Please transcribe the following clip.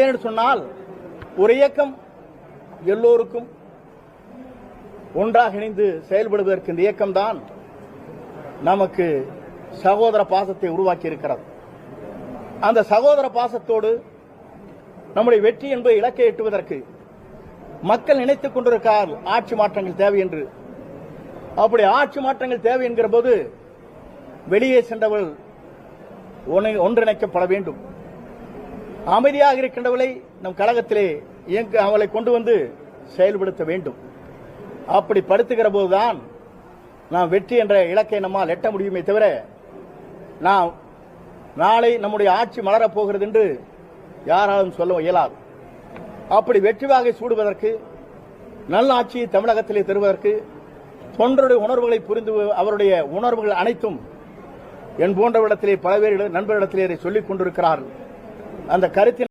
ஏன்னு சொன்னால் ஒரு இயக்கம் எல்லோருக்கும் ஒன்றாக இணைந்து செயல்படுவதற்கு இந்த இயக்கம்தான் நமக்கு சகோதர பாசத்தை உருவாக்கி இருக்கிறது அந்த சகோதர பாசத்தோடு நம்முடைய வெற்றி என்பதை இலக்கை எட்டுவதற்கு மக்கள் நினைத்துக் கொண்டிருக்கார் ஆட்சி மாற்றங்கள் தேவை என்று. அப்படி ஆட்சி மாற்றங்கள் தேவை என்கிற போது வெளியே சென்றவர்கள் ஒன்றிணைக்கப்பட வேண்டும். அமைதியாக இருக்கின்றவளை நம் கழகத்திலே இயங்க அவளை கொண்டு வந்து செயல்படுத்த வேண்டும். அப்படி படுத்துகிற போதுதான் நாம் வெற்றி என்ற இலக்கை நம்மால் எட்ட முடியுமே தவிர நாம் நாளை நம்முடைய ஆட்சி மலரப் போகிறது என்று யாராலும் சொல்ல இயலாது. அப்படி வெற்றி வாகை சூடுவதற்கு நல்ல ஆட்சியை தமிழகத்திலே தருவதற்கு தொண்டருடைய உணர்வுகளை புரிந்து அவருடைய உணர்வுகள் அனைத்தும் என் போன்றவரிடத்திலே பல பேரிடம் நண்பரிடத்திலே சொல்லிக் கொண்டிருக்கிறார்கள். அந்த கருத்தின்